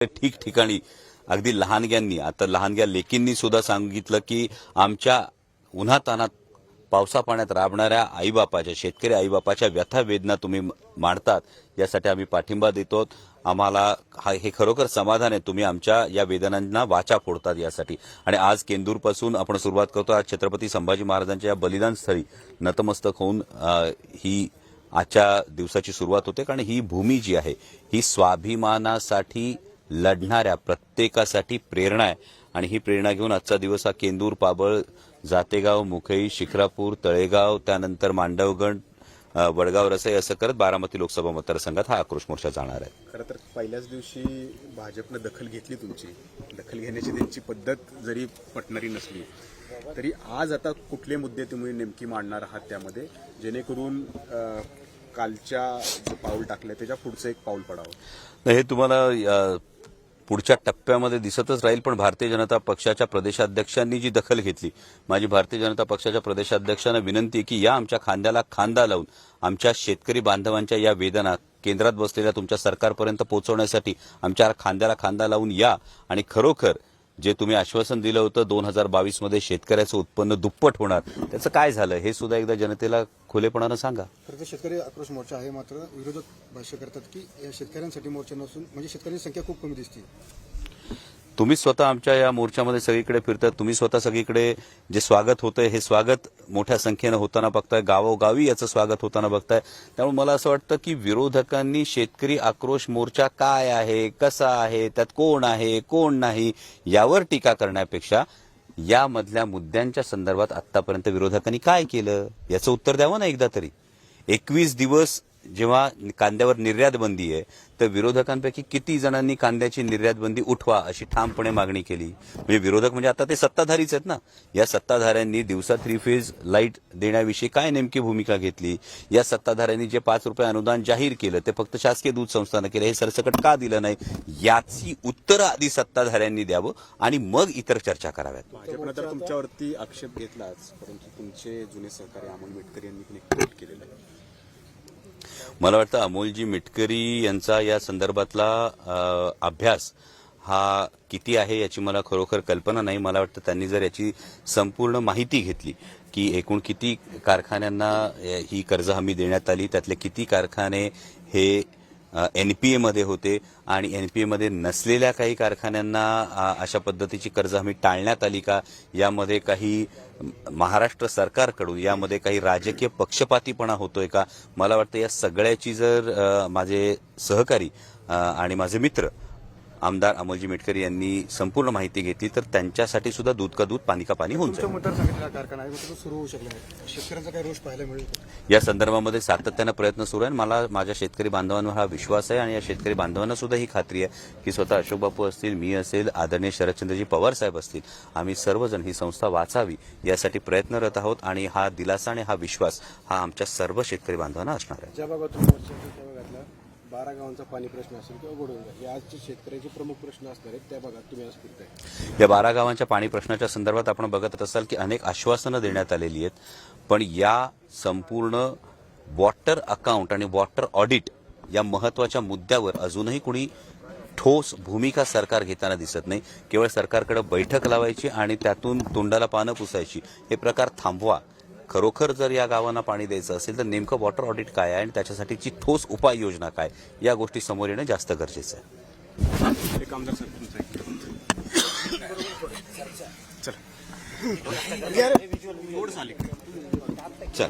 ठिकठिकाणी. अगदी लहानग्यांनी आता लहानग्या लेकींनी सुद्धा सांगितलं की आमच्या उन्हातानात पावसा पाण्यात राबणाऱ्या आईबापाच्या शेतकरी आईबापाच्या व्यथा वेदना तुम्ही मांडतात यासाठी आम्ही पाठिंबा देतो. आम्हाला हा हे खरोखर समाधान आहे. तुम्ही आमच्या या वेदनांना वाचा फोडतात यासाठी. आणि आज केंदूरपासून आपण सुरुवात करतो. आज छत्रपती संभाजी महाराजांच्या या बलिदान स्थळी नतमस्तक होऊन ही आजच्या दिवसाची सुरुवात होते. कारण ही भूमी जी आहे ही स्वाभिमानासाठी लढणाऱ्या प्रत्येकासाठी प्रेरणा आहे. आणि ही प्रेरणा घेऊन आजचा दिवस हा केंदूर पाबळ जातेगाव मुखई शिखरापूर तळेगाव त्यानंतर मांडवगण वडगाव रसाई असं करत बारामती लोकसभा मतदारसंघात हा आक्रोश मोर्चा जाणार आहे. खरं तर पहिल्याच दिवशी भाजपनं दखल घेतली तुमची. दखल घेण्याची त्यांची पद्धत जरी पटणारी नसली तरी आज आता कुठले मुद्दे तुम्ही नेमकी मांडणार आहात त्यामध्ये? जेणेकरून कालच्या जे पाऊल टाकलं त्याच्या पुढचं एक पाऊल पडावं. हे तुम्हाला पुढच्या टप्प्यामध्ये दिसतच राहील पण भारतीय जनता पक्षाच्या प्रदेशाध्यक्षांनी जी दखल घेतली माझी भारतीय जनता पक्षाच्या प्रदेशाध्यक्षांना विनंती आहे की या आमच्या खांद्याला खांदा लावून आमच्या शेतकरी बांधवांच्या या वेदना केंद्रात बसलेल्या तुमच्या सरकारपर्यंत पोहोचवण्यासाठी आमच्या खांद्याला खांदा लावून या आणि खरोखर जे तुम्ही आश्वासन दिलं होतं दोन हजार बावीसमध्ये शेतकऱ्याचं उत्पन्न दुप्पट होणार त्याचं काय झालं हे सुद्धा एकदा जनतेला खुलेपणानं सांगा. खरं तर शेतकरी आक्रोश मोर्चा आहे मात्र विरोधक भाष्य करतात की या शेतकऱ्यांसाठी मोर्चा नसून म्हणजे शेतकऱ्यांची संख्या खूप कमी दिसते. तुम्ही स्वतः आमच्या या मोर्चामध्ये सगळीकडे फिरतात तुम्ही स्वतः सगळीकडे जे स्वागत होतंय हे स्वागत मोठ्या संख्येनं होताना बघताय गावोगावी याचं स्वागत होताना बघताय. त्यामुळे मला असं वाटतं की विरोधकांनी शेतकरी आक्रोश मोर्चा काय आहे कसा आहे त्यात कोण आहे कोण नाही यावर टीका करण्यापेक्षा यामधल्या मुद्द्यांच्या संदर्भात आतापर्यंत विरोधकांनी काय केलं? याचं उत्तर द्यावं ना एकदा तरी? एकवीस दिवस जेव्हा कांद्यावर निर्यात बंदी आहे तर विरोधकांपैकी किती जणांनी कांद्याची निर्यात बंदी उठवा अशी ठामपणे मागणी केली? म्हणजे विरोधक म्हणजे आता ते सत्ताधारीच आहेत ना. या सत्ताधाऱ्यांनी दिवसा थ्री फेज लाइट देण्याविषयी काय नेमकी भूमिका घेतली? या सत्ताधाऱ्यांनी जे पाच रुपये अनुदान जाहीर केलं ते फक्त शासकीय दूध संस्थानं केलं हे सरसकट का दिलं नाही? याची उत्तरं आधी सत्ताधाऱ्यांनी द्यावं आणि मग इतर चर्चा कराव्यात. भाजपनं तर तुमच्यावरती आक्षेप घेतलाच परंतु तुमचे जुने सहकारी अमोल मेटकर यांनी पण एक ट्विट केलेलं आहे. मला वाटतं अमोलजी मिटकरी यांचा या संदर्भातला अभ्यास हा किती आहे याची मला खरोखर कल्पना नाही. मला वाटतं त्यांनी जर याची संपूर्ण माहिती घेतली की एकूण किती कारखान्यांना ही कर्ज हमी देण्यात आली त्यातले किती कारखाने हे एन पी एमध्ये होते आणि एन पी एमध्ये नसलेल्या काही कारखान्यांना अशा पद्धतीची कर्ज हमी टाळण्यात आली का? यामध्ये काही महाराष्ट्र सरकारकडून यामध्ये काही राजकीय पक्षपातीपणा होतोय का? मला वाटतं या सगळ्याची जर माझे सहकारी आणि माझे मित्र आमदार अमोलजी मेटकरी यांनी संपूर्ण माहिती घेतली तर त्यांच्यासाठी सुद्धा दूध का दूध पाणी का पाणी होऊन जाईल? या संदर्भामध्ये सातत्यानं प्रयत्न सुरू आहे मला माझ्या शेतकरी बांधवांवर हा विश्वास आहे आणि या शेतकरी बांधवांना सुद्धा ही खात्री आहे की स्वतः अशोक बापू असतील मी असेल आदरणीय शरदचंद्रजी पवार साहेब असतील आम्ही सर्वजण ही संस्था वाचावी यासाठी प्रयत्नरत आहोत आणि हा दिलासा आणि हा विश्वास हा आमच्या सर्व शेतकरी बांधवांना असणार आहे. बारा गावांचा पाणी प्रश्न असेल किंवा गोडवंगा हे आजचे शेतकऱ्यांचे प्रमुख प्रश्न असणार आहेत त्या भागात तुम्ही आज फिरताय. या बारा गावांच्या पाणी प्रश्नाच्या संदर्भात आपण बघत असाल की अनेक आश्वासनं देण्यात आलेली आहेत. पण या संपूर्ण वॉटर अकाउंट आणि वॉटर ऑडिट या महत्त्वाच्या मुद्द्यावर अजूनही कुणी ठोस भूमिका सरकार घेताना दिसत नाही. केवळ सरकारकडे बैठक लावायची आणि त्यातून तोंडाला पानं पुसायची. हे प्रकार थांबवा. खरोखर जर या गावांना पाणी द्यायचं असेल तर नेमकं वॉटर ऑडिट काय आहे आणि त्याच्यासाठीची ठोस उपाययोजना काय या गोष्टी समोर येणं जास्त गरजेचं आहे. चल.